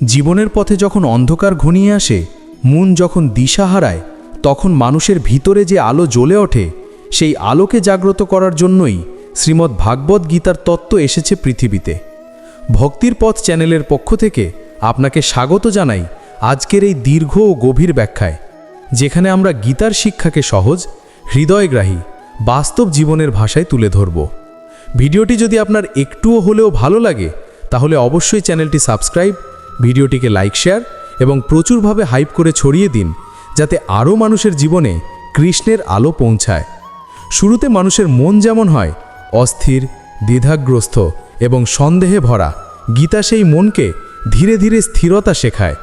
জীবনের পথে যখন অন্ধকার ঘনিয়ে আসে, মন যখন দিশা হারায়, তখন মানুষের ভিতরে যে আলো জ্বলে ওঠে, সেই আলোকে জাগ্রত করার জন্যই শ্রীমদ্ ভাগবত গীতার তত্ত্ব এসেছে পৃথিবীতে। ভক্তির পথ চ্যানেলের পক্ষ থেকে আপনাকে স্বাগত জানাই আজকের এই দীর্ঘ ও গভীর ব্যাখ্যায়, যেখানে আমরা গীতার শিক্ষাকে সহজ, হৃদয়গ্রাহী, বাস্তব জীবনের ভাষায় তুলে ধরব। ভিডিওটি যদি আপনার একটুও হলেও ভালো লাগে, তাহলে অবশ্যই চ্যানেলটি সাবস্ক্রাইব ভিডিওটিকে লাইক, শেয়ার এবং প্রচুরভাবে হাইপ করে ছড়িয়ে দিন যাতে আরও মানুষের জীবনে কৃষ্ণের আলো পৌঁছায়। শুরুতে মানুষের মন যেমন হয় অস্থির, দ্বিধাগ্রস্ত এবং সন্দেহে ভরা, গীতা সেই মনকে ধীরে ধীরে স্থিরতা শেখায়।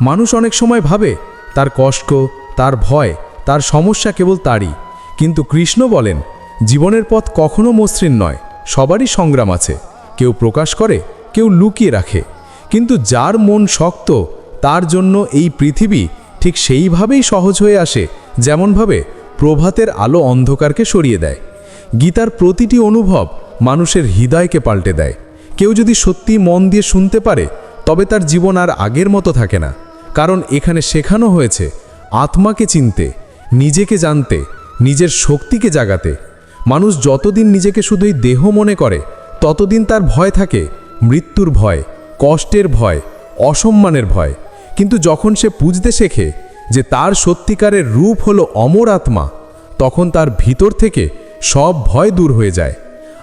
মানুষ অনেক সময় ভাবে, তার কষ্ট, তার ভয়, তার সমস্যা কেবল তারই। কিন্তু কৃষ্ণ বলেন, জীবনের পথ কখনো মসৃণ নয়, সবারই সংগ্রাম আছে। কেউ প্রকাশ করে, কেউ লুকিয়ে রাখে। কিন্তু যার মন শক্ত, তার জন্য এই পৃথিবী ঠিক সেইভাবেই সহজ হয়ে আসে, যেমনভাবে প্রভাতের আলো অন্ধকারকে সরিয়ে দেয়। গীতার প্রতিটি অনুভব মানুষের হৃদয়কে পাল্টে দেয়। কেউ যদি সত্যি মন দিয়ে শুনতে পারে, তবে তার জীবন আর আগের মতো থাকে না। কারণ এখানে শেখানো হয়েছে, আত্মাকে চিনতে, নিজেকে জানতে, নিজের শক্তিকে জাগাতে। মানুষ যতদিন নিজেকে শুধুই দেহ মনে করে, ততদিন তার ভয় থাকে, মৃত্যুর ভয়। কষ্টের ভয়, অসম্মানের ভয়। কিন্তু যখন সে বুঝতে শেখে যে তার সত্যিকারের রূপ হলো অমর আত্মা, তখন তার ভিতর থেকে সব ভয় দূর হয়ে যায়।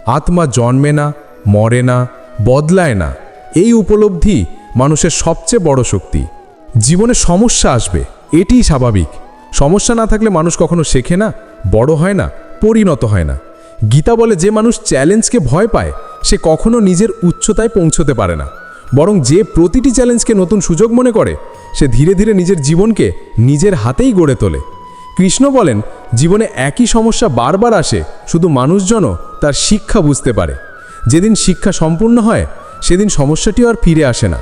আত্মা জন্মে না, মরে না, বদলায় না, এই উপলব্ধি মানুষের সবচেয়ে বড় শক্তি। জীবনে সমস্যা আসবে, এটিই স্বাভাবিক। সমস্যা না থাকলে মানুষ কখনো শেখে না, বড় হয় না, পরিণত হয় না। গীতা বলে যে মানুষ চ্যালেঞ্জকে ভয় পায়, সে কখনো নিজের উচ্চতায় পৌঁছতে পারে না। বরং যে প্রতিটি চ্যালেঞ্জকে নতুন সুযোগ মনে করে, সে ধীরে ধীরে নিজের জীবনকে নিজের হাতেই গড়ে তোলে। কৃষ্ণ বলেন, জীবনে একই সমস্যা বারবার আসে, শুধু মানুষজনও তার শিক্ষা বুঝতে পারে। যেদিন শিক্ষা সম্পূর্ণ হয়, সেদিন সমস্যাটিও আর ফিরে আসে না।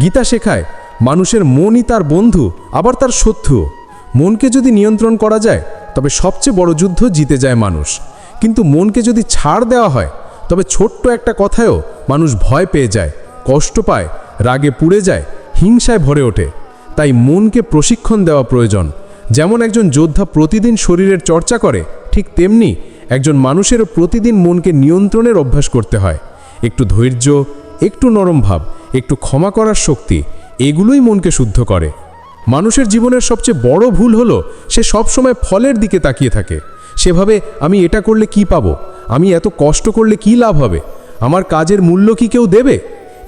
গীতা শেখায়, মানুষের মনই তার বন্ধু, আবার তার শত্রুও। মনকে যদি নিয়ন্ত্রণ করা যায়, তবে সবচেয়ে বড় যুদ্ধ জিতে যায় মানুষ। কিন্তু মনকে যদি ছাড় দেওয়া হয়, তবে ছোট্ট একটা কথায়ও মানুষ ভয় পেয়ে যায়। কষ্ট পায়, রাগে পুড়ে যায়, হিংসায় ভরে ওঠে। তাই মনকে প্রশিক্ষণ দেওয়া প্রয়োজন। যেমন একজন যোদ্ধা প্রতিদিন শরীরের চর্চা করে, ঠিক তেমনি একজন মানুষেরও প্রতিদিন মনকে নিয়ন্ত্রণের অভ্যাস করতে হয়। একটু ধৈর্য, একটু নরম ভাব, একটু ক্ষমা করার শক্তি, এগুলোই মনকে শুদ্ধ করে। মানুষের জীবনের সবচেয়ে বড় ভুল হলো, সে সবসময় ফলের দিকে তাকিয়ে থাকে। সেভাবে, আমি এটা করলে কি পাবো? আমি এত কষ্ট করলে কি লাভ হবে? আমার কাজের মূল্য কি কেউ দেবে?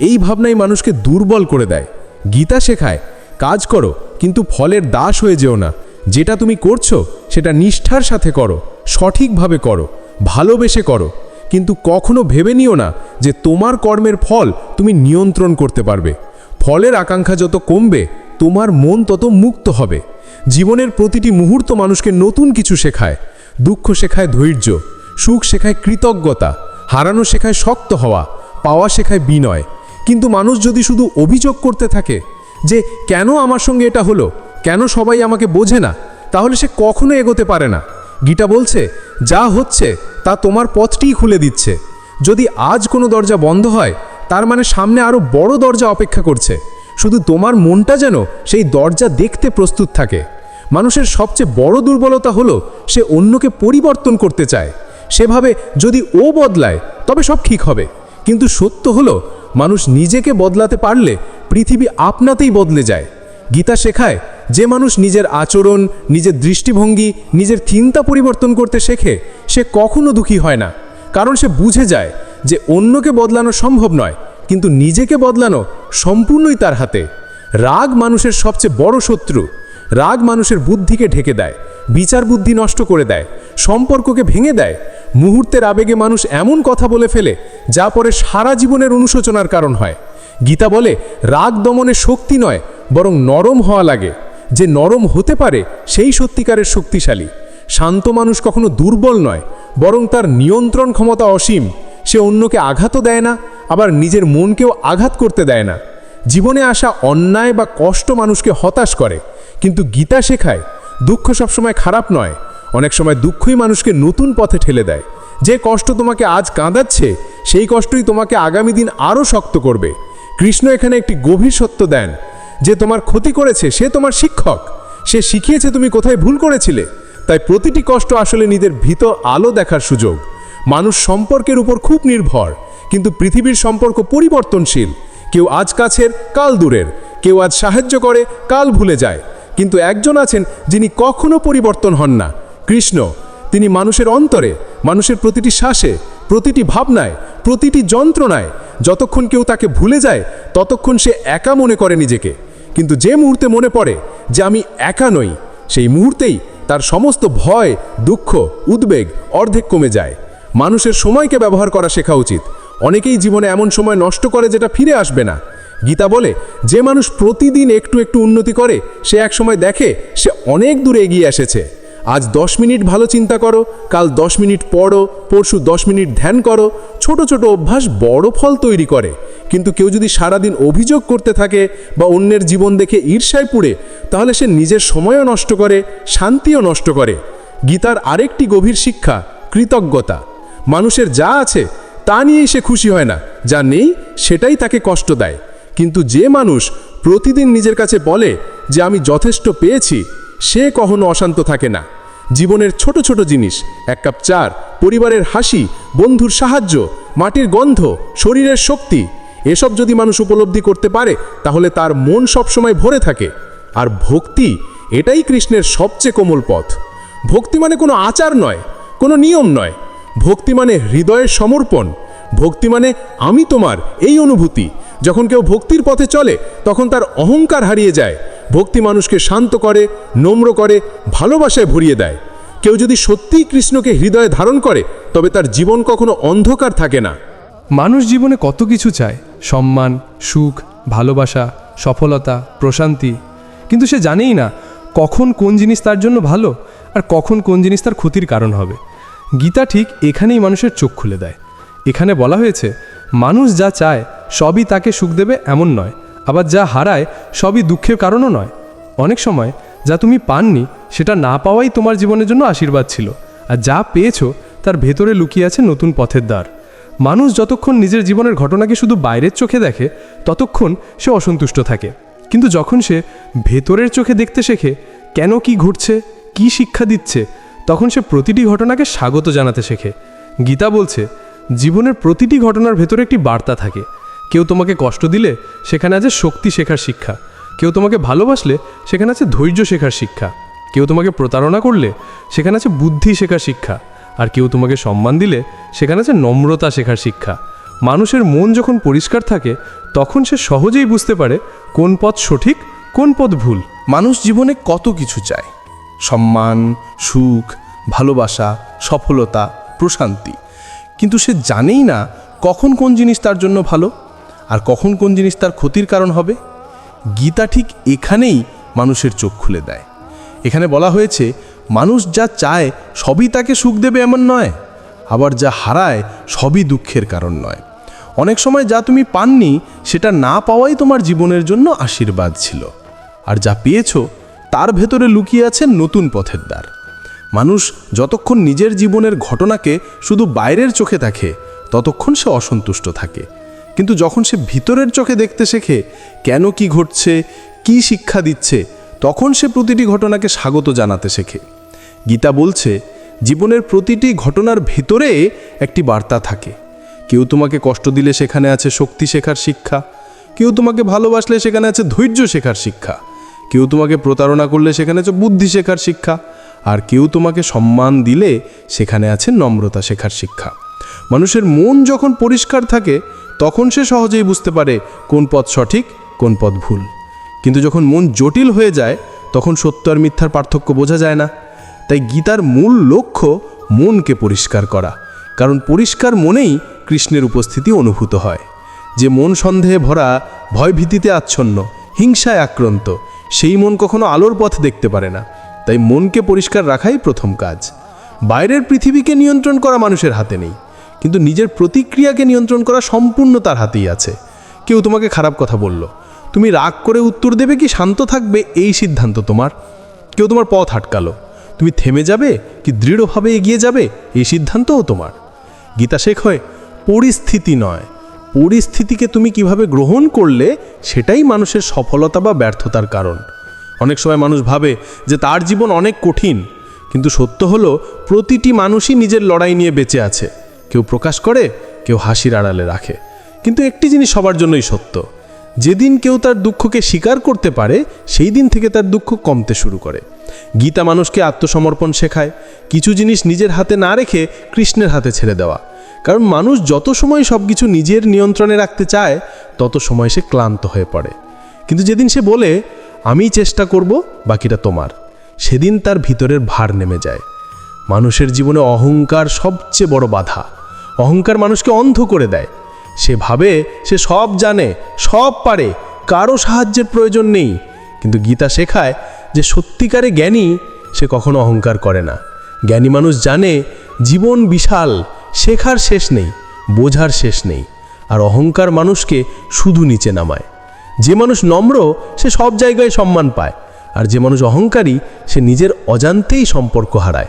এই ভাবনাই মানুষকে দুর্বল করে দেয়। গীতা শেখায়, কাজ করো, কিন্তু ফলের দাস হয়ে যেও না। যেটা তুমি করছ, সেটা নিষ্ঠার সাথে করো, সঠিকভাবে করো, ভালোবেসে করো। কিন্তু কখনো ভেবে নিও না যে তোমার কর্মের ফল তুমি নিয়ন্ত্রণ করতে পারবে। ফলের আকাঙ্ক্ষা যত কমবে, তোমার মন তত মুক্ত হবে। জীবনের প্রতিটি মুহূর্ত মানুষকে নতুন কিছু শেখায়। দুঃখ শেখায় ধৈর্য, সুখ শেখায় কৃতজ্ঞতা, হারানো শেখায় শক্ত হওয়া, পাওয়া শেখায় বিনয়। কিন্তু মানুষ যদি শুধু অভিযোগ করতে থাকে যে কেন আমার সঙ্গে এটা হলো, কেন সবাই আমাকে বোঝে না, তাহলে সে কখনো এগোতে পারে না। গীতা বলছে, যা হচ্ছে, তা তোমার পথটিই খুলে দিচ্ছে। যদি আজ কোনো দরজা বন্ধ হয়, তার মানে সামনে আরও বড় দরজা অপেক্ষা করছে। শুধু তোমার মনটা যেন সেই দরজা দেখতে প্রস্তুত থাকে। মানুষের সবচেয়ে বড় দুর্বলতা হলো, সে অন্যকে পরিবর্তন করতে চায়। সেভাবে যদি ও বদলায়, তবে সব ঠিক হবে। কিন্তু সত্য হলো, মানুষ নিজেকে বদলাতে পারলে পৃথিবী আপনাতেই বদলে যায়। গীতা শেখায়, যে মানুষ নিজের আচরণ, নিজের দৃষ্টিভঙ্গি, নিজের চিন্তা পরিবর্তন করতে শেখে, সে কখনো দুঃখী হয় না। কারণ সে বুঝে যায় যে অন্যকে বদলানো সম্ভব নয়, কিন্তু নিজেকে বদলানো সম্পূর্ণই তার হাতে। রাগ মানুষের সবচেয়ে বড় শত্রু। রাগ মানুষের বুদ্ধিকে ঢেকে দেয়, বিচার বুদ্ধি নষ্ট করে দেয়, সম্পর্ককে ভেঙে দেয়। মুহূর্তের আবেগে মানুষ এমন কথা বলে ফেলে, যা পরে সারা জীবনের অনুশোচনার কারণ হয়। গীতা বলে, রাগ দমনে শক্তি নয়, বরং নরম হওয়া লাগে। যে নরম হতে পারে, সেই সত্যিকারের শক্তিশালী। শান্ত মানুষ কখনো দুর্বল নয়, বরং তার নিয়ন্ত্রণ ক্ষমতা অসীম। সে অন্যকে আঘাতও দেয় না, আবার নিজের মনকেও আঘাত করতে দেয় না। জীবনে আসা অন্যায় বা কষ্ট মানুষকে হতাশ করে। কিন্তু গীতা শেখায়, দুঃখ সবসময় খারাপ নয়। অনেক সময় দুঃখই মানুষকে নতুন পথে ঠেলে দেয়। যে কষ্ট তোমাকে আজ কাঁদাচ্ছে, সেই কষ্টই তোমাকে আগামী দিন আরও শক্ত করবে। কৃষ্ণ এখানে একটি গভীর সত্য দেন, যে তোমার ক্ষতি করেছে, সে তোমার শিক্ষক। সে শিখিয়েছে তুমি কোথায় ভুল করেছিলে। তাই প্রতিটি কষ্ট আসলে নিজের ভীত আলো দেখার সুযোগ। মানুষ সম্পর্কের উপর খুব নির্ভর, কিন্তু পৃথিবীর সম্পর্ক পরিবর্তনশীল। কেউ আজ কাছের, কাল দূরের। কেউ আজ সাহায্য করে, কাল ভুলে যায়। কিন্তু একজন আছেন যিনি কখনো পরিবর্তন হন না। কৃষ্ণ, তিনি মানুষের অন্তরে, মানুষের প্রতিটি শ্বাসে, প্রতিটি ভাবনায়, প্রতিটি যন্ত্রণায়, যতক্ষণ কেউ তাকে ভুলে যায়, ততক্ষণ সে একা মনে করে নিজেকে। কিন্তু যে মুহূর্তে মনে পড়ে যে আমি একা নই, সেই মুহূর্তেই তার সমস্ত ভয়, দুঃখ, উদ্বেগ অর্ধেক কমে যায়। মানুষের সময়কে ব্যবহার করা শেখা উচিত। অনেকেই জীবনে এমন সময় নষ্ট করে যেটা ফিরে আসবে না। গীতা বলে, যে মানুষ প্রতিদিন একটু একটু উন্নতি করে, সে এক সময় দেখে সে অনেক দূরে এগিয়ে এসেছে। আজ দশ মিনিট ভালো চিন্তা করো, কাল দশ মিনিট পড়ো, পরশু দশ মিনিট ধ্যান করো, ছোট ছোট অভ্যাস বড় ফল তৈরি করে। কিন্তু কেউ যদি সারাদিন অভিযোগ করতে থাকে বা অন্যের জীবন দেখে ঈর্ষায় পুড়ে, তাহলে সে নিজের সময়ও নষ্ট করে, শান্তিও নষ্ট করে। গীতার আরেকটি গভীর শিক্ষা, কৃতজ্ঞতা। মানুষের যা আছে, তা নিয়েই সে খুশি হয় না, যা নেই, সেটাই তাকে কষ্ট দেয়। কিন্তু যে মানুষ প্রতিদিন নিজের কাছে বলে যে আমি যথেষ্ট পেয়েছি, সে কখনো অশান্ত থাকে না। জীবনের ছোট ছোট জিনিস, এক কাপ চার পরিবারের হাসি, বন্ধুর সাহায্য, মাটির গন্ধ, শরীরের শক্তি, এসব যদি মানুষ উপলব্ধি করতে পারে, তাহলে তার মন সবসময় ভরে থাকে। আর ভক্তি, এটাই কৃষ্ণের সবচেয়ে কোমল পথ। ভক্তি মানে কোনো আচার নয়, কোনো নিয়ম নয়। ভক্তি মানে হৃদয়ের সমর্পণ। ভক্তি মানে আমি তোমার এই অনুভূতি যখন কেউ ভক্তির পথে চলে, তখন তার অহংকার হারিয়ে যায়। ভক্তি মানুষকে শান্ত করে, নম্র করে, ভালোবাসায় ভরিয়ে দেয়। কেউ যদি সত্যিই কৃষ্ণকে হৃদয়ে ধারণ করে, তবে তার জীবন কখনো অন্ধকার থাকে না। মানুষ জীবনে কত কিছু চায়। সম্মান, সুখ, ভালোবাসা, সফলতা, প্রশান্তি। কিন্তু সে জানেই না কখন কোন জিনিস তার জন্য ভালো আর কখন কোন জিনিস তার ক্ষতির কারণ হবে। গীতা ঠিক এখানেই মানুষের চোখ খুলে দেয়। এখানে বলা হয়েছে মানুষ যা চায়, সবই তাকে সুখ দেবে এমন নয়। আবার যা হারায়, সবই দুঃখের কারণও নয়। অনেক সময় যা তুমি পাননি, সেটা না পাওয়াই তোমার জীবনের জন্য আশীর্বাদ ছিল। আর যা পেয়েছ, তার ভেতরে লুকিয়ে আছে নতুন পথের দ্বার। মানুষ যতক্ষণ নিজের জীবনের ঘটনাকে শুধু বাইরের চোখে দেখে, ততক্ষণ সে অসন্তুষ্ট থাকে। কিন্তু যখন সে ভেতরের চোখে দেখতে শেখে, কেন কি ঘটছে, কি শিক্ষা দিচ্ছে, তখন সে প্রতিটি ঘটনাকে স্বাগত জানাতে শেখে। গীতা বলছে জীবনের প্রতিটি ঘটনার ভেতরে একটি বার্তা থাকে। কেউ তোমাকে কষ্ট দিলে, সেখানে আছে শক্তি শেখার শিক্ষা। কেউ তোমাকে ভালোবাসলে, সেখানে আছে ধৈর্য শেখার শিক্ষা। কেউ তোমাকে প্রতারণা করলে, সেখানে আছে বুদ্ধি শেখার শিক্ষা। আর কেউ তোমাকে সম্মান দিলে, সেখানে আছে নম্রতা শেখার শিক্ষা। মানুষের মন যখন পরিষ্কার থাকে, তখন সে সহজেই বুঝতে পারে কোন পথ সঠিক, কোন পথ ভুল। মানুষ জীবনে কত কিছু চায়। সম্মান, সুখ, ভালোবাসা, সফলতা, প্রশান্তি। কিন্তু সে জানেই না কখন কোন জিনিস তার জন্য ভালো আর কখন কোন জিনিস তার ক্ষতির কারণ হবে। গীতা ঠিক এখানেই মানুষের চোখ খুলে দেয়। এখানে বলা হয়েছে, মানুষ যা চায় সবই তাকে সুখ দেবে এমন নয়, আবার যা হারায় সবই দুঃখের কারণ নয়। অনেক সময় যা তুমি পাননি সেটা না পাওয়াই তোমার জীবনের জন্য আশীর্বাদ ছিল। আর যা পেয়েছ তার ভেতরে লুকিয়ে আছে নতুন পথের দ্বার। মানুষ যতক্ষণ নিজের জীবনের ঘটনাকে শুধু বাইরের চোখে দেখে, ততক্ষণ সে অসন্তুষ্ট থাকে। কিন্তু যখন সে ভিতরের চোখে দেখতে শেখে কেন কি ঘটছে, কি শিক্ষা দিচ্ছে, তখন সে প্রতিটি ঘটনাকে স্বাগত জানাতে শেখে। গীতা বলছে, জীবনের প্রতিটি ঘটনার ভেতরে একটি বার্তা থাকে। কেউ তোমাকে কষ্ট দিলে সেখানে আছে শক্তি শেখার শিক্ষা। কেউ তোমাকে ভালোবাসলে সেখানে আছে ধৈর্য শেখার শিক্ষা। কেউ তোমাকে প্রতারণা করলে সেখানে আছে বুদ্ধি শেখার শিক্ষা। আর কেউ তোমাকে সম্মান দিলে সেখানে আছে নম্রতা শেখার শিক্ষা। মানুষের মন যখন পরিষ্কার থাকে, তখন সে সহজেই বুঝতে পারে কোন পথ সঠিক, কোন পথ ভুল। কিন্তু যখন মন জটিল হয়ে যায়, তখন সত্য আর মিথ্যার পার্থক্য বোঝা যায় না। তাই গীতার মূল লক্ষ্য মনকে পরিষ্কার করা। কারণ পরিষ্কার মনেই কৃষ্ণের উপস্থিতি অনুভূত হয়। যে মন সন্দেহে ভরা, ভয়ভীতিতে আচ্ছন্ন, হিংসায় আক্রান্ত, সেই মন কখনো আলোর পথ দেখতে পারে না। তাই মনকে পরিষ্কার রাখাই প্রথম কাজ। বাইরের পৃথিবীকে নিয়ন্ত্রণ করা মানুষের হাতে নেই, কিন্তু নিজের প্রতিক্রিয়াকে নিয়ন্ত্রণ করা সম্পূর্ণ তার হাতেই আছে। কেউ তোমাকে খারাপ কথা বলল, তুমি রাগ করে উত্তর দেবে কি শান্ত থাকবে এই সিদ্ধান্ত তোমার? কেউ তোমার পথ আটকালো, তুমি থেমে যাবে কি দৃঢ়ভাবে এগিয়ে যাবে এই সিদ্ধান্তও তোমার। গীতা শেখ হয়, পরিস্থিতি নয়, পরিস্থিতিকে তুমি কীভাবে গ্রহণ করলে সেটাই মানুষের সফলতা বা ব্যর্থতার কারণ। অনেক সময় মানুষ ভাবে যে তার জীবন অনেক কঠিন, কিন্তু সত্য হলো প্রতিটি মানুষই নিজের লড়াই নিয়ে বেঁচে আছে। কেউ প্রকাশ করে, কেউ হাসির আড়ালে রাখে। কিন্তু একটি জিনিস সবার জন্যই সত্য, যেদিন কেউ তার দুঃখকে স্বীকার করতে পারে, সেই দিন থেকে তার দুঃখ কমতে শুরু করে। গীতা মানুষকে আত্মসমর্পণ শেখায়, কিছু জিনিস নিজের হাতে না রেখে কৃষ্ণের হাতে ছেড়ে দেওয়া। কারণ মানুষ যত সময় সব কিছু নিজের নিয়ন্ত্রণে রাখতে চায়, তত সময় সে ক্লান্ত হয়ে পড়ে। কিন্তু যেদিন সে বলে আমি চেষ্টা করব, বাকিটা তোমার। সেদিন তার ভিতরের ভার নেমে যায়। মানুষের জীবনে অহংকার সবচেয়ে বড় বাধা। অহংকার মানুষকে অন্ধ করে দেয়। সে ভাবে, সে সব জানে, সব পারে, কারও সাহায্যের প্রয়োজন নেই। কিন্তু গীতা শেখায় যে সত্যিকারে জ্ঞানী, সে কখনো অহংকার করে না। জ্ঞানী মানুষ জানে, জীবন বিশাল, শেখার শেষ নেই, বোঝার শেষ নেই। আর অহংকার মানুষকে শুধু নিচে নামায়। যে মানুষ নম্র, সে সব জায়গায় সম্মান পায়। আর যে মানুষ অহংকারী, সে নিজের অজান্তেই সম্পর্ক হারায়।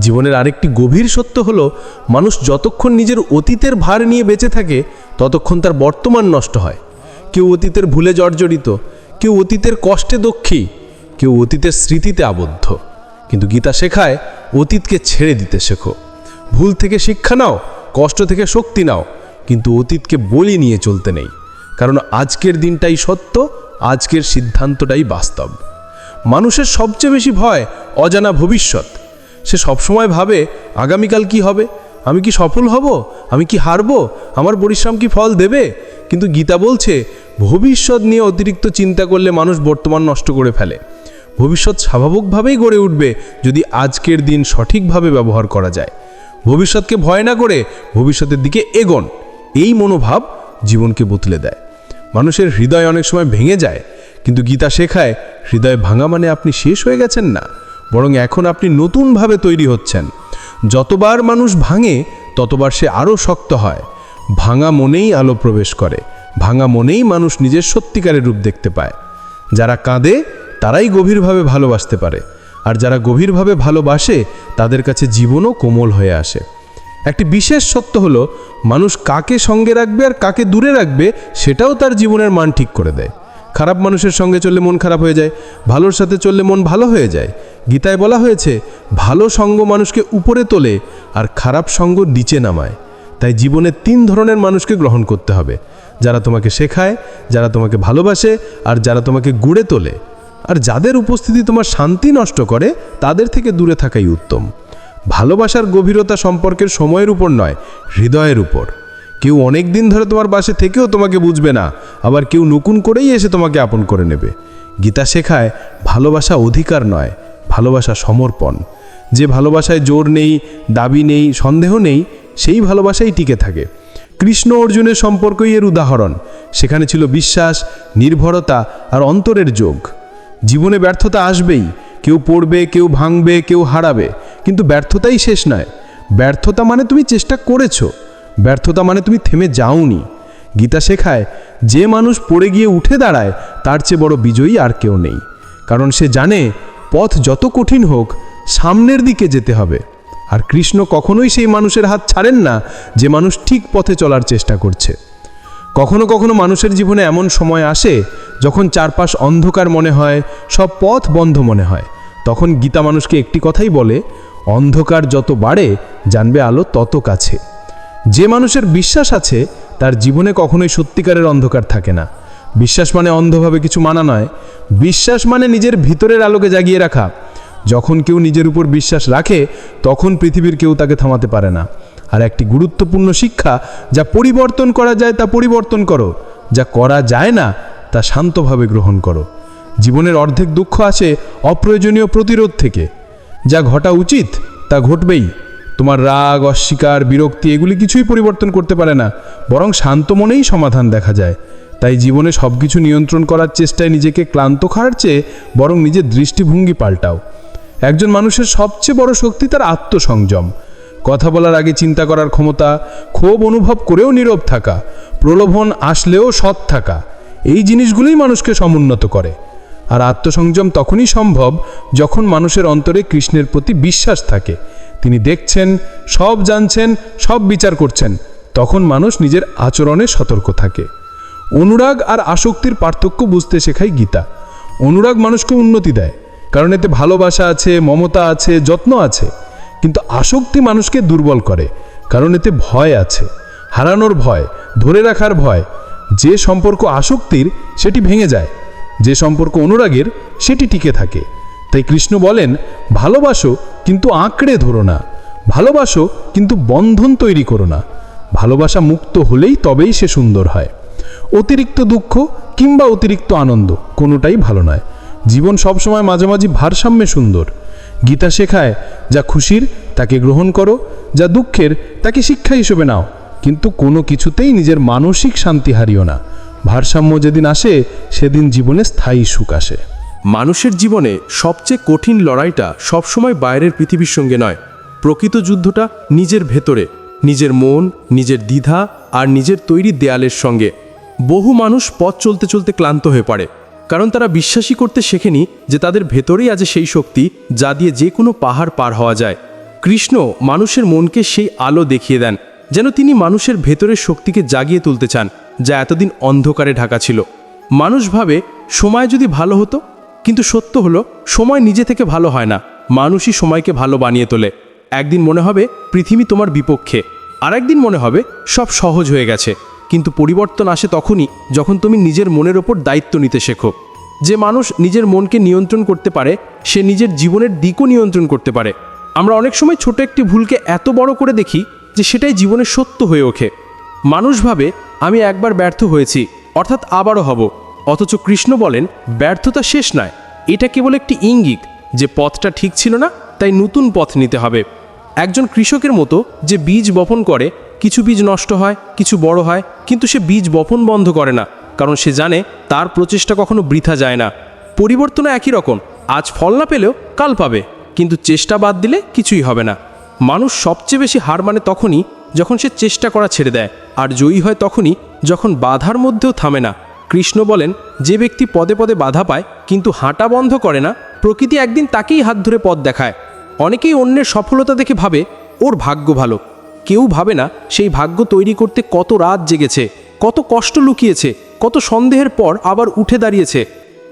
জীবনের আরেকটি গভীর সত্য হল, মানুষ যতক্ষণ নিজের অতীতের ভার নিয়ে বেঁচে থাকে, ততক্ষণ তার বর্তমান নষ্ট হয়। কেউ অতীতের ভুলে জর্জরিত, কেউ অতীতের কষ্টে দক্ষী কেউ অতীতের স্মৃতিতে আবদ্ধ। কিন্তু গীতা শেখায়, অতীতকে ছেড়ে দিতে শেখো। ভুল থেকে শিক্ষা নাও, কষ্ট থেকে শক্তি নাও, কিন্তু অতীতকে বলি নিয়ে চলতে নেই। কারণ আজকের দিনটাই সত্য, আজকের সিদ্ধান্তটাই বাস্তব। মানুষের সবচেয়ে বেশি ভয় অজানা ভবিষ্যৎ। সে সবসময় ভাবে, আগামীকাল কি হবে? আমি কি সফল হব? আমি কি হারব? আমার পরিশ্রম কি ফল দেবে? কিন্তু গীতা বলছে, ভবিষ্যৎ নিয়ে অতিরিক্ত চিন্তা করলে মানুষ বর্তমান নষ্ট করে ফেলে। ভবিষ্যৎ স্বাভাবিকভাবেই গড়ে উঠবে যদি আজকের দিন সঠিকভাবে ব্যবহার করা যায়। ভবিষ্যৎকে ভয় না করে ভবিষ্যতের দিকে এগোন। এই মনোভাব জীবনকে বদলে দেয়। মানুষের হৃদয় অনেক সময় ভেঙে যায়, কিন্তু গীতা শেখায়, হৃদয় ভাঙা মানে আপনি শেষ হয়ে গেছেন না, বরং এখন আপনি নতুনভাবে তৈরি হচ্ছেন। যতবার মানুষ ভাঙে, ততবার সে আরও শক্ত হয়। ভাঙা মনেই আলো প্রবেশ করে, ভাঙা মনেই মানুষ নিজের সত্যিকারের রূপ দেখতে পায়। যারা কাঁদে, তারাই গভীরভাবে ভালোবাসতে পারে, আর যারা গভীরভাবে ভালোবাসে, তাদের কাছে জীবনও কোমল হয়ে আসে। একটি বিশেষ সত্য হলো, মানুষ কাকে সঙ্গে রাখবে আর কাকে দূরে রাখবে, সেটাও তার জীবনের মান ঠিক করে দেয়। খারাপ মানুষের সঙ্গে চললে মন খারাপ হয়ে যায়, ভালোর সাথে চললে মন ভালো হয়ে যায়। গীতায় বলা হয়েছে, ভালো সঙ্গ মানুষকে উপরে তোলে আর খারাপ সঙ্গ নিচে নামায়। তাই জীবনে তিন ধরনের মানুষকে গ্রহণ করতে হবে, যারা তোমাকে শেখায়, যারা তোমাকে ভালোবাসে আর যারা তোমাকে গুড়ে তোলে। আর যাদের উপস্থিতি তোমার শান্তি নষ্ট করে, তাদের থেকে দূরে থাকাই উত্তম। ভালোবাসার গভীরতা সম্পর্কের সময়ের উপর নয়, হৃদয়ের উপর। কেউ অনেক দিন ধরে তোমার পাশে থেকেও তোমাকে বুঝবে না, আবার কেউ নতুন করেই এসে তোমাকে আপন করে নেবে। গীতা শেখায়, ভালোবাসা অধিকার নয়, ভালোবাসা সমর্পণ। যে ভালোবাসায় জোর নেই, দাবি নেই, সন্দেহ নেই, সেই ভালোবাসাই টিকে থাকে। কৃষ্ণ অর্জুনের সম্পর্কই এর উদাহরণ। সেখানে ছিল বিশ্বাস, নির্ভরতা আর অন্তরের যোগ। জীবনে ব্যর্থতা আসবেই, কেউ পড়বে, কেউ ভাঙবে, কেউ হারাবে। ব্যর্থতাই শেষ নয়। ব্যর্থতা মানে তুমি চেষ্টা করেছ। ব্যর্থতা মানে তুমি থেমে যাওনি। গীতা শেখায়, যে মানুষ পড়ে গিয়ে উঠে দাঁড়ায়, তার চেয়ে বড় বিজয়ী আর কেউ নেই। কারণ সে জানে, পথ যত কঠিন হোক, সামনের দিকে যেতে হবে। আর কৃষ্ণ কখনোই সেই মানুষের হাত ছাড়েন না, যে মানুষ ঠিক পথে চলার চেষ্টা করছে। কখনো কখনো মানুষের জীবনে এমন সময় আসে, যখন চারপাশ অন্ধকার মনে হয়, সব পথ বন্ধ মনে হয়। তখন গীতা মানুষকে একটি কথাই বলে অন্ধকার যত বাড়ে, জানবে আলো তত কাছে। যে মানুষের বিশ্বাস আছে, তার জীবনে কখনোই সত্যিকারের অন্ধকার থাকে না। বিশ্বাস মানে অন্ধভাবে কিছু মানা নয়। বিশ্বাস মানে নিজের ভিতরের আলোকে জাগিয়ে রাখা। যখন কেউ নিজের উপর বিশ্বাস রাখে, তখন পৃথিবীর কেউ তাকে থামাতে পারে না। আর একটি গুরুত্বপূর্ণ শিক্ষা, যা পরিবর্তন করা যায় তা পরিবর্তন করো। যা করা যায় না, তা শান্তভাবে গ্রহণ করো। জীবনের অর্ধেক দুঃখ আসে অপ্রয়োজনীয় প্রতিরোধ থেকে। যা ঘটা উচিত, তা ঘটবেই। তোমার রাগ, অস্বীকার, বিরক্তি এগুলি কিছুই পরিবর্তন করতে পারে না, বরং শান্ত মনেই সমাধান দেখা যায়। তাই জীবনে সব কিছু নিয়ন্ত্রণ করার চেষ্টায় নিজেকে ক্লান্ত খাওয়ার চেয়ে বরং নিজের দৃষ্টিভঙ্গি পাল্টাও। একজন মানুষের সবচেয়ে বড় শক্তি তার আত্মসংযম। কথা বলার আগে চিন্তা করার ক্ষমতা, ক্ষোভ অনুভব করেও নীরব থাকা, প্রলোভন আসলেও সৎ থাকা, এই জিনিসগুলোই মানুষকে সমুন্নত করে। আর আত্মসংযম তখনই সম্ভব যখন মানুষের অন্তরে কৃষ্ণের প্রতি বিশ্বাস থাকে। তিনি দেখছেন, সব জানছেন, সব বিচার করছেন। তখন মানুষ নিজের আচরণে সতর্ক থাকে। অনুরাগ আর আসক্তির পার্থক্য বুঝতে শেখায় গীতা। অনুরাগ মানুষকে উন্নতি দেয়, কারণ এতে ভালোবাসা আছে, মমতা আছে, যত্ন আছে। কিন্তু আসক্তি মানুষকে দুর্বল করে, কারণ এতে ভয় আছে। হারানোর ভয়, ধরে রাখার ভয়, যে সম্পর্ক আসক্তির, সেটি ভেঙে যায়। যে সম্পর্ক অনুরাগের, সেটি টিকে থাকে। তাই কৃষ্ণ বলেন, ভালোবাসো কিন্তু আঁকড়ে ধরো না। ভালোবাসো কিন্তু বন্ধন তৈরি করো না। ভালোবাসা মুক্ত হলেই তবেই সে সুন্দর হয়। অতিরিক্ত দুঃখ কিংবা অতিরিক্ত আনন্দ কোনোটাই ভালো নয়। জীবন সবসময় মাঝামাঝি ভারসাম্যে সুন্দর। গীতা শেখায়, যা খুশির, তাকে গ্রহণ করো, যা দুঃখের, তাকে শিক্ষা হিসেবে নাও। কিন্তু কোনো কিছুতেই নিজের মানসিক শান্তি হারিও না। ভারসাম্য যেদিন আসে, সেদিন জীবনে স্থায়ী সুখ আসে। মানুষের জীবনে সবচেয়ে কঠিন লড়াইটা সবসময় বাইরের পৃথিবীর সঙ্গে নয়। প্রকৃত যুদ্ধটা নিজের ভেতরে, নিজের মন, নিজের দ্বিধা আর নিজের তৈরি দেয়ালের সঙ্গে। বহু মানুষ পথ চলতে চলতে ক্লান্ত হয়ে পড়ে, কারণ তারা বিশ্বাসই করতে শেখেনি যে তাদের ভেতরেই আছে সেই শক্তি যা দিয়ে যে কোনো পাহাড় পার হওয়া যায়। কৃষ্ণ মানুষের মনকে সেই আলো দেখিয়ে দেন, যেন তিনি মানুষের ভেতরের শক্তিকে জাগিয়ে তুলতে চান। যা এতদিন অন্ধকারে ঢাকা ছিল। মানুষ ভাবে, সময় যদি ভালো হতো, কিন্তু সত্য হলো, সময় নিজে থেকে ভালো হয় না। মানুষই সময়কে ভালো বানিয়ে তোলে। একদিন মনে হবে, পৃথিবী তোমার বিপক্ষে। আর একদিন মনে হবে, সব সহজ হয়ে গেছে। কিন্তু পরিবর্তন আসে তখনই, যখন তুমি নিজের মনের ওপর দায়িত্ব নিতে শেখো। যে মানুষ নিজের মনকে নিয়ন্ত্রণ করতে পারে, সে নিজের জীবনের দিকও নিয়ন্ত্রণ করতে পারে। আমরা অনেক সময় ছোট একটি ভুলকে এত বড় করে দেখি, যে সেটাই জীবনের সত্য হয়ে ওঠে। মানুষ ভাবে আমি একবার ব্যর্থ হয়েছি, অর্থাৎ আবারও হব। অথচ কৃষ্ণ বলেন, ব্যর্থতা শেষ নয়। এটা কেবল একটি ইঙ্গিত যে পথটা ঠিক ছিল না, তাই নতুন পথ নিতে হবে। একজন কৃষকের মতো যে বীজ বপন করে, কিছু বীজ নষ্ট হয়, কিছু বড় হয়, কিন্তু সে বীজ বপন বন্ধ করে না, কারণ সে জানে তার প্রচেষ্টা কখনো বৃথা যায় না। পরিবর্তন একই রকম, আজ ফল না পেলেও কাল পাবে, কিন্তু চেষ্টা বাদ দিলে কিছুই হবে না। মানুষ সবচেয়ে বেশি হার মানে তখনই যখন সে চেষ্টা করা ছেড়ে দেয়, আর জয়ী হয় তখনই যখন বাধার মধ্যেও থামে না। কৃষ্ণ বলেন, যে ব্যক্তি পদে পদে বাধা পায়, কিন্তু হাঁটা বন্ধ করে না, প্রকৃতি একদিন তাকেই হাত ধরে পথ দেখায়। অনেকেই অন্যের সফলতা দেখে ভাবে, ওর ভাগ্য ভালো। কেউ ভাবে না, সেই ভাগ্য তৈরি করতে কত রাত জেগেছে, কত কষ্ট লুকিয়েছে, কত সন্দেহের পর আবার উঠে দাঁড়িয়েছে।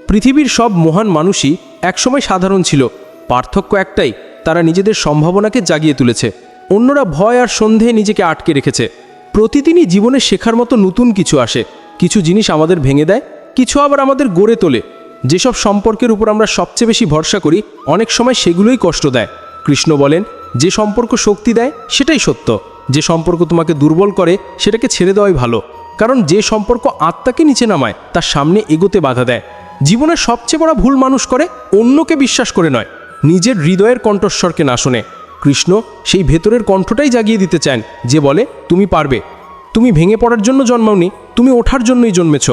পৃথিবীর সব মহান মানুষই একসময় সাধারণ ছিল। পার্থক্য একটাই, তারা নিজেদের সম্ভাবনাকে জাগিয়ে তুলেছে। অন্যরা ভয় আর সন্দেহে নিজেকে আটকে রেখেছে। প্রতিদিনই জীবনে শেখার মতো নতুন কিছু আসে। কিছু জিনিস আমাদের ভেঙে দেয়, কিছু আবার আমাদের গড়ে তোলে। যেসব সম্পর্কের উপর আমরা সবচেয়ে বেশি ভরসা করি, অনেক সময় সেগুলোই কষ্ট দেয়। কৃষ্ণ বলেন, যে সম্পর্ক শক্তি দেয়, সেটাই সত্য। যে সম্পর্ক তোমাকে দুর্বল করে, সেটাকে ছেড়ে দেওয়াই ভালো। কারণ যে সম্পর্ক আত্মাকে নিচে নামায়, তার সামনে এগোতে বাধা দেয়। জীবনের সবচেয়ে বড় ভুল মানুষ করে, অন্যকে বিশ্বাস করে নয়। নিজের হৃদয়ের কণ্ঠস্বরকে না শোনে। কৃষ্ণ সেই ভেতরের কণ্ঠটাই জাগিয়ে দিতে চান, যে বলে, তুমি পারবে। তুমি ভেঙে পড়ার জন্য জন্মাওনি, তুমি ওঠার জন্যই জন্মেছ।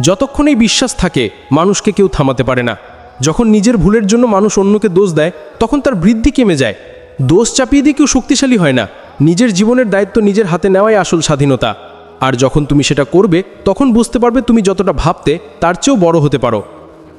যতক্ষণ এই বিশ্বাস থাকে, মানুষকে কেউ থামাতে পারে না। যখন নিজের ভুলের জন্য মানুষ অন্যকে দোষ দেয়, তখন তার বৃদ্ধি কমে যায়? দোষ চাপিয়ে দিয়ে কেউ শক্তিশালী হয় না। নিজের জীবনের দায়িত্ব নিজের হাতে নেওয়াই আসল স্বাধীনতা। আর যখন তুমি সেটা করবে, তখন বুঝতে পারবে তুমি যতটা ভাবতে, তার চেয়েও বড় হতে পারো।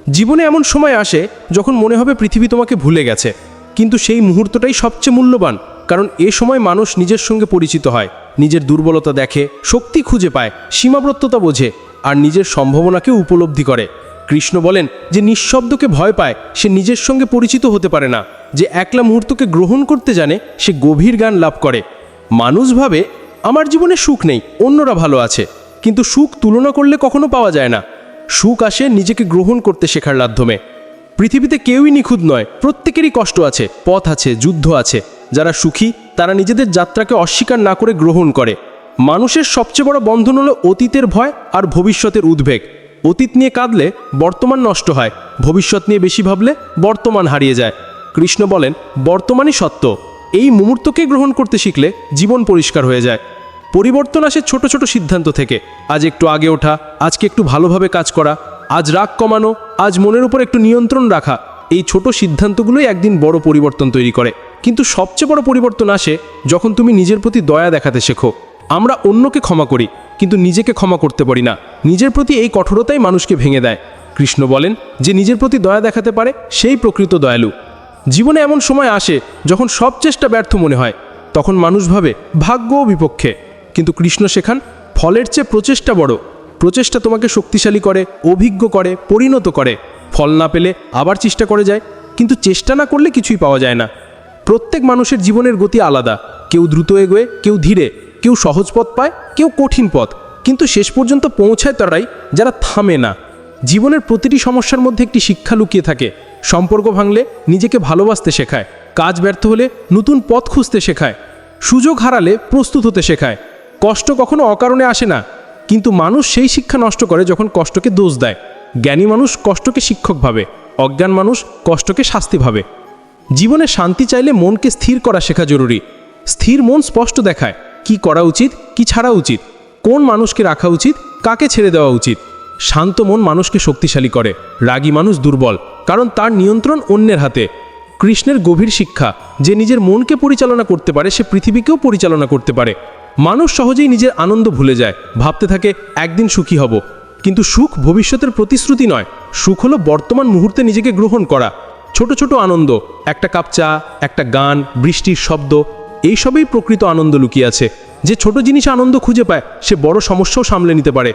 জীবনে এমন সময় আসে, যখন মনে হবে পৃথিবী তোমাকে ভুলে গেছে। কিন্তু সেই মুহূর্তটাই সবচেয়ে মূল্যবান, কারণ এ সময় মানুষ নিজের সঙ্গে পরিচিত হয়, নিজের দুর্বলতা দেখে, শক্তি খুঁজে পায়, সীমাবদ্ধতা বোঝে, আর নিজের সম্ভাবনাকে উপলব্ধি করে। কৃষ্ণ বলেন যে নিঃশব্দকে ভয় পায়, সে নিজের সঙ্গে পরিচিত হতে পারে না, যে একলা মুহূর্তকে গ্রহণ করতে জানে, সে গভীর জ্ঞান লাভ করে। মানুষ ভাবে, আমার জীবনে সুখ নেই, অন্যরা ভালো আছে। কিন্তু সুখ তুলনা করলে কখনো পাওয়া যায় না। সুখ আসে নিজেকে গ্রহণ করতে শেখার মাধ্যমে। পৃথিবীতে কেউই নিখুঁত নয়, প্রত্যেকেরই কষ্ট আছে, পথ আছে, যুদ্ধ আছে। যারা সুখী, তারা নিজেদের যাত্রাকে অস্বীকার না করে গ্রহণ করে। মানুষের সবচেয়ে বড় বন্ধন হলো অতীতের ভয় আর ভবিষ্যতের উদ্বেগ। অতীত নিয়ে কাঁদলে বর্তমান নষ্ট হয়, ভবিষ্যৎ নিয়ে বেশি ভাবলে বর্তমান হারিয়ে যায়। কৃষ্ণ বলেন, বর্তমানই সত্য। এই মুহূর্তকে গ্রহণ করতে শিখলে জীবন পরিষ্কার হয়ে যায়। পরিবর্তন আসে ছোট ছোট সিদ্ধান্ত থেকে। আজ একটু আগে ওঠা, আজকে একটু ভালোভাবে কাজ করা আজ রাগ কমানো, আজ মনের উপর একটু নিয়ন্ত্রণ রাখা, এই ছোট সিদ্ধান্তগুলোই একদিন বড় পরিবর্তন তৈরি করে। কিন্তু সবচেয়ে বড় পরিবর্তন আসে যখন তুমি নিজের প্রতি দয়া দেখাতে শেখো। আমরা অন্যকে ক্ষমা করি, কিন্তু নিজেকে ক্ষমা করতে পারি না। নিজের প্রতি এই কঠোরতাই মানুষকে ভেঙে দেয়। কৃষ্ণ বলেন, যে নিজের প্রতি দয়া দেখাতে পারে, সেই প্রকৃত দয়ালু। জীবনে এমন সময় আসে যখন সব চেষ্টা ব্যর্থ মনে হয়। তখন মানুষ ভাবে, ভাগ্যও বিপক্ষে। কিন্তু কৃষ্ণ শেখান, ফলের চেয়ে প্রচেষ্টা বড়। প্রচেষ্টা তোমাকে শক্তিশালী করে, অভিজ্ঞ করে, পরিণত করে। ফল না পেলে আবার চেষ্টা করে যায়, কিন্তু চেষ্টা না করলে কিছুই পাওয়া যায় না। প্রত্যেক মানুষের জীবনের গতি আলাদা। কেউ দ্রুত এগোয়, কেউ ধীরে। কেউ সহজ পথ পায়, কেউ কঠিন পথ। কিন্তু শেষ পর্যন্ত পৌঁছায় তারাই যারা থামে না। জীবনের প্রতিটি সমস্যার মধ্যে একটি শিক্ষা লুকিয়ে থাকে। সম্পর্ক ভাঙলে নিজেকে ভালোবাসতে শেখায়। কাজ ব্যর্থ হলে নতুন পথ খুঁজতে শেখায়। সুযোগ হারালে প্রস্তুত হতে শেখায়। কষ্ট কখনো অকারণে আসে না। কিন্তু মানুষ সেই শিক্ষা নষ্ট করে যখন কষ্টকে দোষ দেয়। জ্ঞানী মানুষ কষ্টকে শিক্ষক ভাবে, অজ্ঞান মানুষ কষ্টকে শাস্তি ভাবে। জীবনে শান্তি চাইলে মনকে স্থির করা শেখা জরুরি। স্থির মন স্পষ্ট দেখায়, কি করা উচিত, কি ছাড়া উচিত, কোন মানুষকে রাখা উচিত, কাকে ছেড়ে দেওয়া উচিত। শান্ত মন মানুষকে শক্তিশালী করে, রাগী মানুষ দুর্বল, কারণ তার নিয়ন্ত্রণ অন্যের হাতে। কৃষ্ণের গভীর শিক্ষা, যে নিজের মনকে পরিচালনা করতে পারে, সে পৃথিবীকেও পরিচালনা করতে পারে। মানুষ সহজেই নিজের আনন্দ ভুলে যায়, ভাবতে থাকে, একদিন সুখী হব। কিন্তু সুখ ভবিষ্যতের প্রতিশ্রুতি নয়। সুখ হলো বর্তমান মুহূর্তে নিজেকে গ্রহণ করা। ছোট ছোট আনন্দ, একটা কাপ চা, একটা গান, বৃষ্টির শব্দ, এইসবেই প্রকৃত আনন্দ লুকিয়ে আছে। যে ছোট জিনিস আনন্দ খুঁজে পায়, সে বড় সমস্যাও সামলে নিতে পারে।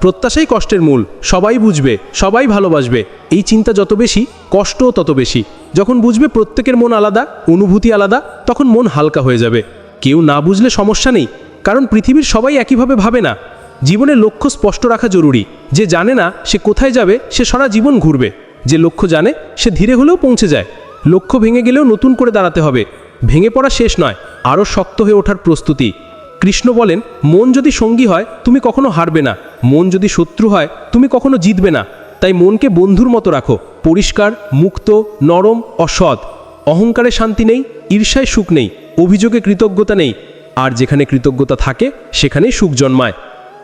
প্রত্যাশাই কষ্টের মূল, সবাই বুঝবে, সবাই ভালোবাসবে। এই চিন্তা যত বেশি, কষ্টও তত বেশি। যখন বুঝবে প্রত্যেকের মন আলাদা, অনুভূতি আলাদা, তখন মন হালকা হয়ে যাবে। কেউ না বুঝলে সমস্যা নেই, কারণ পৃথিবীর সবাই একইভাবে ভাবে না। জীবনে লক্ষ্য স্পষ্ট রাখা জরুরি। যে জানে না সে কোথায় যাবে, সে সারা জীবন ঘুরবে। যে লক্ষ্য জানে, সে ধীরে হলেও পৌঁছে যায়। লক্ষ্য ভেঙে গেলেও নতুন করে দাঁড়াতে হবে। ভেঙে পড়া শেষ নয়, আরও শক্ত হয়ে ওঠার প্রস্তুতি। কৃষ্ণ বলেন, মন যদি সঙ্গী হয়, তুমি কখনো হারবে না। মন যদি শত্রু হয়, তুমি কখনো জিতবে না। তাই মনকে বন্ধুর মতো রাখো। পরিষ্কার, মুক্ত, নরম, অসৎ। অহংকারে শান্তি নেই, ঈর্ষায় সুখ নেই। অভিযোগে কৃতজ্ঞতা নেই। আর যেখানে কৃতজ্ঞতা থাকে, সেখানেই সুখ জন্মায়।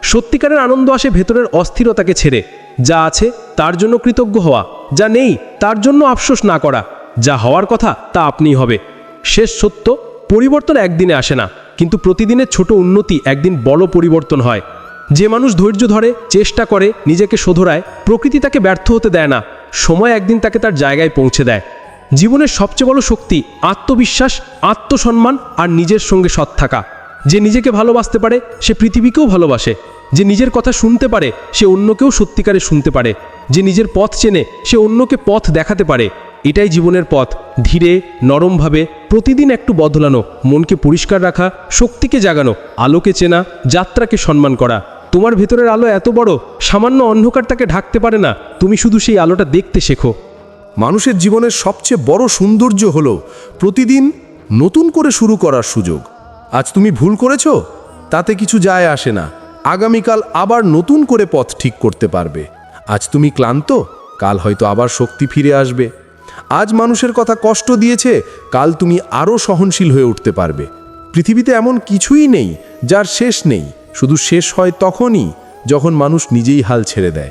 সত্যিকারের আনন্দ আসে ভেতরের অস্থিরতাকে ছেড়ে। যা আছে, তার জন্য কৃতজ্ঞ হওয়া। যা নেই, তার জন্য আফসোস না করা। যা হওয়ার কথা, তা আপনিই হবে। শেষ সত্য, পরিবর্তন একদিনে আসে না। কিন্তু প্রতিদিনের ছোট উন্নতি একদিন বড় পরিবর্তন হয়। যে মানুষ ধৈর্য ধরে, চেষ্টা করে, নিজেকে শোধরায়, প্রকৃতি তাকে ব্যর্থ হতে দেয় না। সময় একদিন তাকে তার জায়গায় পৌঁছে দেয়। জীবনের সবচেয়ে বড় শক্তি আত্মবিশ্বাস, আত্মসম্মান আর নিজের সঙ্গে সৎ থাকা। যে নিজেকে ভালোবাসতে পারে, সে পৃথিবীকেও ভালোবাসে। যে নিজের কথা শুনতে পারে, সে অন্যকেও সত্যিকারে শুনতে পারে। যে নিজের পথ চেনে, সে অন্যকে পথ দেখাতে পারে। এটাই জীবনের পথ। ধীরে, নরমভাবে, প্রতিদিন একটু বদলানো, মনকে পরিষ্কার রাখা, শক্তিকে জাগানো, আলোকে চেনা, যাত্রাকে সম্মান করা। তোমার ভেতরের আলো এত বড়, সামান্য অন্ধকার তাকে ঢাকতে পারে না। তুমি শুধু সেই আলোটা দেখতে শেখো। মানুষের জীবনের সবচেয়ে বড় সৌন্দর্য হল প্রতিদিন নতুন করে শুরু করার সুযোগ। আজ তুমি ভুল করেছ? তাতে কিছু যায় আসে না। আগামীকাল আবার নতুন করে পথ ঠিক করতে পারবে। আজ তুমি ক্লান্ত? কাল হয়তো আবার শক্তি ফিরে আসবে। আজ মানুষের কথা কষ্ট দিয়েছে? কাল তুমি আরও সহনশীল হয়ে উঠতে পারবে। পৃথিবীতে এমন কিছুই নেই, যার শেষ নেই। শুধু শেষ হয় তখনই যখন মানুষ নিজেই হাল ছেড়ে দেয়।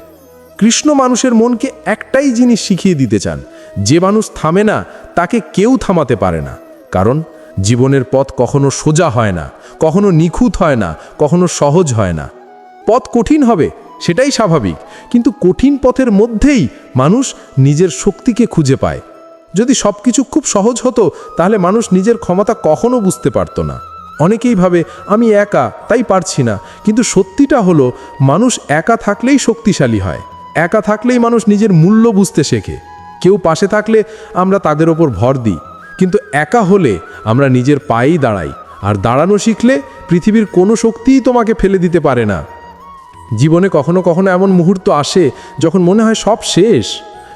কৃষ্ণ মানুষের মনকে একটাই জিনিস শিখিয়ে দিতে চান, যে মানুষ থামে না, তাকে কেউ থামাতে পারে না। কারণ, জীবনের পথ কখনো সোজা হয় না, কখনো নিখুঁত হয় না, কখনো সহজ হয় না। পথ কঠিন হবে, সেটাই স্বাভাবিক। কিন্তু কঠিন পথের মধ্যেই মানুষ নিজের শক্তিকে খুঁজে পায়। যদি সব কিছু খুব সহজ হতো, তাহলে মানুষ নিজের ক্ষমতা কখনো বুঝতে পারতো না। অনেকেই ভাবে, আমি একা, তাই পারছি না। কিন্তু সত্যিটা হলো, মানুষ একা থাকলেই শক্তিশালী হয়। একা থাকলেই মানুষ নিজের মূল্য বুঝতে শেখে। কেউ পাশে থাকলে আমরা তাদের ওপর ভর দিই, কিন্তু একা হলে আমরা নিজের পায়েই দাঁড়াই, আর দাঁড়ানো শিখলে পৃথিবীর কোনো শক্তিই তোমাকে ফেলে দিতে পারে না। জীবনে কখনো কখনো এমন মুহূর্ত আসে যখন মনে হয় সব শেষ,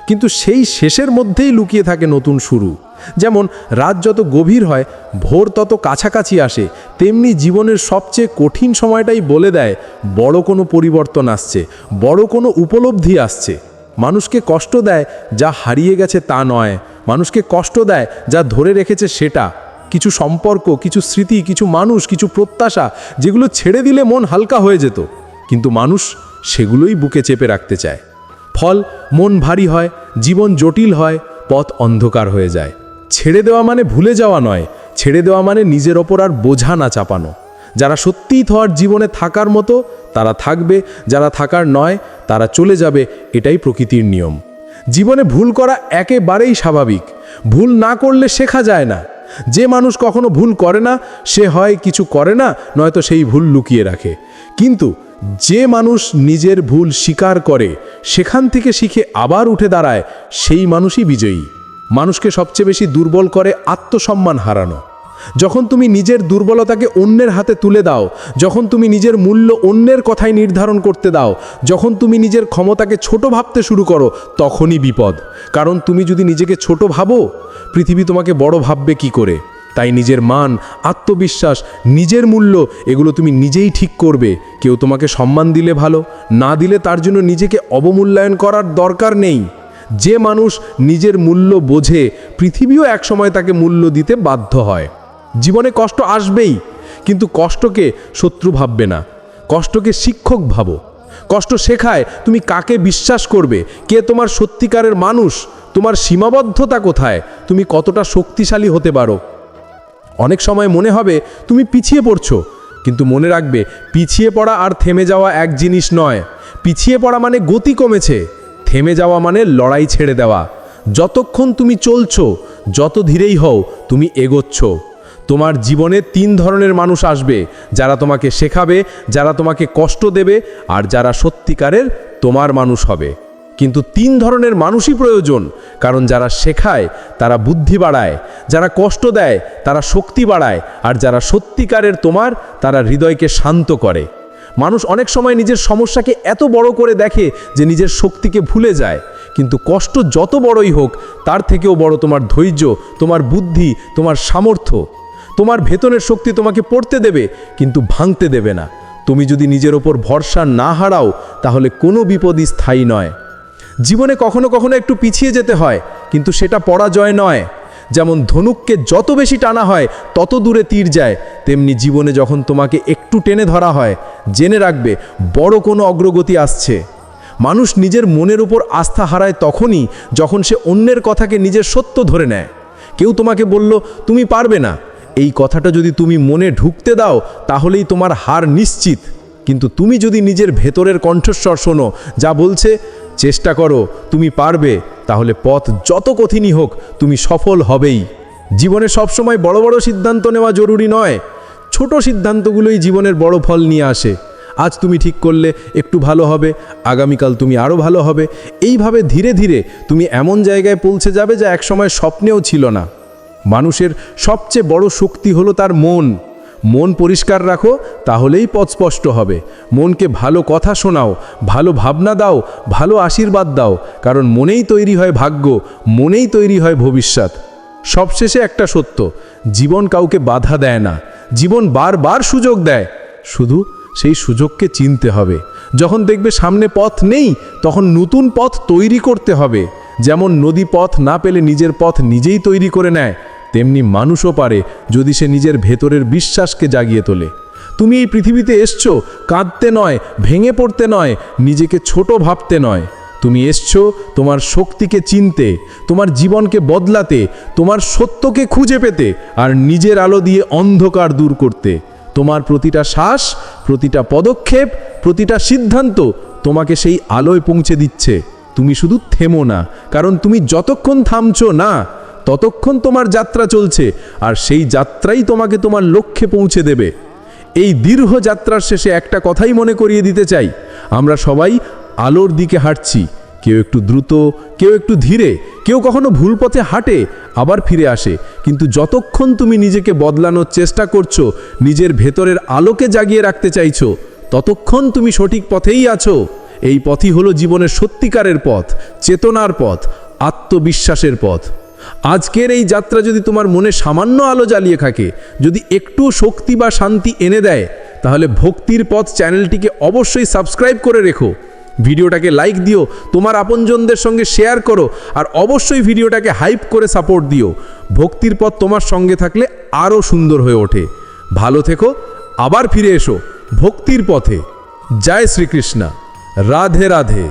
কিন্তু সেই শেষের মধ্যেই লুকিয়ে থাকে নতুন শুরু। যেমন রাত যত গভীর হয়, ভোর তত কাছাকাছি আসে, তেমনি জীবনের সবচেয়ে কঠিন সময়টাই বলে দেয়, বড় কোনো পরিবর্তন আসছে, বড় কোনো উপলব্ধি আসছে। মানুষকে কষ্ট দেয় যা হারিয়ে গেছে তা নয়, মানুষকে কষ্ট দেয় যা ধরে রেখেছে সেটা। কিছু সম্পর্ক, কিছু স্মৃতি, কিছু মানুষ, কিছু প্রত্যাশা, যেগুলো ছেড়ে দিলে মন হালকা হয়ে যেত, কিন্তু মানুষ সেগুলোই বুকে চেপে রাখতে চায়। ফল মন ভারী হয়, জীবন জটিল হয়, পথ অন্ধকার হয়ে যায়। ছেড়ে দেওয়া মানে ভুলে যাওয়া নয়, ছেড়ে দেওয়া মানে নিজের ওপর আর বোঝা না চাপানো। যারা সত্যিই থর জীবনে থাকার মতো, তারা থাকবে, যারা থাকার নয়, তারা চলে যাবে, এটাই প্রকৃতির নিয়ম। জীবনে ভুল করা একেবারেই স্বাভাবিক। ভুল না করলে শেখা যায় না। যে মানুষ কখনো ভুল করে না, সে হয় কিছু করে না, নয়তো সেই ভুল লুকিয়ে রাখে। কিন্তু যে মানুষ নিজের ভুল স্বীকার করে, সেখান থেকে শিখে আবার উঠে দাঁড়ায়, সেই মানুষই বিজয়ী। মানুষকে সবচেয়ে বেশি দুর্বল করে আত্মসম্মান হারানো। যখন তুমি নিজের দুর্বলতাকে অন্যের হাতে তুলে দাও, যখন তুমি নিজের মূল্য অন্যের কথায় নির্ধারণ করতে দাও, যখন তুমি নিজের ক্ষমতাকে ছোট ভাবতে শুরু করো, তখনই বিপদ। কারণ তুমি যদি নিজেকে ছোট ভাবো, পৃথিবী তোমাকে বড় ভাববে কি করে? তাই নিজের মান, আত্মবিশ্বাস, নিজের মূল্য, এগুলো তুমি নিজেই ঠিক করবে। কেউ তোমাকে সম্মান দিলে ভালো, না দিলে তার জন্য নিজেকে অবমূল্যায়ন করার দরকার নেই। যে মানুষ নিজের মূল্য বোঝে, পৃথিবীও একসময় তাকে মূল্য দিতে বাধ্য হয়। জীবনে কষ্ট আসবেই, কিন্তু কষ্টকে শত্রু ভাববে না। কষ্টকে শিক্ষক ভাবো। কষ্ট শেখায় তুমি কাকে বিশ্বাস করবে, কে তোমার সত্যিকারের মানুষ, তোমার সীমাবদ্ধতা কোথায়, তুমি কতটা শক্তিশালী হতে পারো। অনেক সময় মনে হবে তুমি পিছিয়ে পড়ছো, কিন্তু মনে রাখবে, পিছিয়ে পড়া আর থেমে যাওয়া এক জিনিস নয়। পিছিয়ে পড়া মানে গতি কমেছে। থেমে যাওয়া মানে লড়াই ছেড়ে দেওয়া। যতক্ষণ তুমি চলছ, যত ধীরেই হও, তুমি এগোচ্ছ। তোমার জীবনে তিন ধরনের মানুষ আসবে, যারা তোমাকে শেখাবে, যারা তোমাকে কষ্ট দেবে, আর যারা সত্যিকারের তোমার মানুষ হবে। কিন্তু তিন ধরনের মানুষই প্রয়োজন, কারণ যারা শেখায়, তারা বুদ্ধি বাড়ায়, যারা কষ্ট দেয়, তারা শক্তি বাড়ায়, আর যারা সত্যিকারের তোমার, তারা হৃদয়কে শান্ত করে। মানুষ অনেক সময় নিজের সমস্যাকে এত বড় করে দেখে যে নিজের শক্তিকে ভুলে যায়। কিন্তু কষ্ট যত বড়ই হোক, তার থেকেও বড় তোমার ধৈর্য, তোমার বুদ্ধি, তোমার সামর্থ্য। তোমার ভেতনের শক্তি তোমাকে পড়তে দেবে, কিন্তু ভাঙতে দেবে না। তুমি যদি নিজের ওপর ভরসা না হারাও, তাহলে কোনো বিপদই স্থায়ী নয়। জীবনে কখনো কখনো একটু পিছিয়ে যেতে হয়, কিন্তু সেটা পরাজয় নয়। যেমন ধনুককে যত বেশি টানা হয়, তত দূরে তীর যায়, তেমনি জীবনে যখন তোমাকে একটু টেনে ধরা হয় জেনে রাখবে, বড় কোনো অগ্রগতি আসছে। মানুষ নিজের মনের উপর আস্থা হারায় তখনই যখন সে অন্যের কথাকে নিজের সত্য ধরে নেয়। কেউ তোমাকে বলল, তুমি পারবে না। এই কথাটা যদি তুমি মনে ঢুকতে দাও, তাহলেই তোমার হার নিশ্চিত। কিন্তু তুমি যদি নিজের ভেতরের কণ্ঠস্বর শোনো, যা বলছে, চেষ্টা করো, তুমি পারবে। তাহলে পথ যত কঠিনই হোক, তুমি সফল হবেই। জীবনে সবসময় বড় বড় সিদ্ধান্ত নেওয়া জরুরি নয়। ছোট সিদ্ধান্তগুলোই জীবনের বড় ফল নিয়ে আসে। আজ তুমি ঠিক করলে, একটু ভালো হবে, আগামীকাল তুমি আরও ভালো হবে। এইভাবে ধীরে ধীরে তুমি এমন জায়গায় পৌঁছে যাবে যা একসময় স্বপ্নেও ছিল না। মানুষের সবচেয়ে বড় শক্তি হলো তার মন। মন পরিষ্কার রাখো, তাহলেই পথ স্পষ্ট হবে। মনকে ভালো কথা শোনাও, ভালো ভাবনা দাও, ভালো আশীর্বাদ দাও। কারণ মনেই তৈরি হয় ভাগ্য, মনেই তৈরি হয় ভবিষ্যৎ। সবশেষে একটা সত্য, জীবন কাউকে বাধা দেয় না। জীবন বারবার সুযোগ দেয়। শুধু সেই সুযোগকে চিনতে হবে। যখন দেখবে সামনে পথ নেই, তখন নতুন পথ তৈরি করতে হবে। যেমন নদী পথ না পেলে নিজের পথ নিজেই তৈরি করে নেয়, তেমনি মানুষও পারে যদি সে নিজের ভেতরের বিশ্বাসকে জাগিয়ে তোলে। তুমি এই পৃথিবীতে এসছো, কাঁদতে নয়, ভেঙে পড়তে নয়, নিজেকে ছোট ভাবতে নয়। তুমি এসছো তোমার শক্তিকে চিনতে, তোমার জীবনকে বদলাতে, তোমার সত্যকে খুঁজে পেতে আর নিজের আলো দিয়ে অন্ধকার দূর করতে। তোমার প্রতিটা শ্বাস, প্রতিটা পদক্ষেপ, প্রতিটা সিদ্ধান্ত তোমাকে সেই আলোয় পৌঁছে দিচ্ছে। তুমি শুধু থেমো না, কারণ তুমি যতক্ষণ থামছো না, ততক্ষণ তোমার যাত্রা চলছে আর সেই যাত্রাই তোমাকে তোমার লক্ষ্যে পৌঁছে দেবে। এই দীর্ঘ যাত্রার শেষে একটা কথাই মনে করিয়ে দিতে চাই, আমরা সবাই আলোর দিকে হাঁটছি। কেউ একটু দ্রুত, কেউ একটু ধীরে, কেউ কখনো ভুল পথে হাঁটে, আবার ফিরে আসে। কিন্তু যতক্ষণ তুমি নিজেকে বদলানোর চেষ্টা করছ, নিজের ভেতরের আলোকে জাগিয়ে রাখতে চাইছো, ততক্ষণ তুমি সঠিক পথেই আছো। এই পথই হলো জীবনের সত্যিকারের পথ, চেতনার পথ, আত্মবিশ্বাসের পথ। আজকের এই যাত্রা যদি তোমার মনে সামান্য আলো জ্বালিয়ে থাকে, যদি একটু শক্তি বা শান্তি এনে দেয়, তাহলে ভক্তির পথ চ্যানেলটিকে অবশ্যই সাবস্ক্রাইব করে রেখো। ভিডিওটাকে লাইক দিও, তোমার আপনজনদের সঙ্গে শেয়ার করো, আর অবশ্যই ভিডিওটাকে হাইপ করে সাপোর্ট দিও। ভক্তির পথ তোমার সঙ্গে থাকলে আরও সুন্দর হয়ে ওঠে। ভালো থেকো, আবার ফিরে এসো ভক্তির পথে। জয় শ্রীকৃষ্ণ। রাধে রাধে।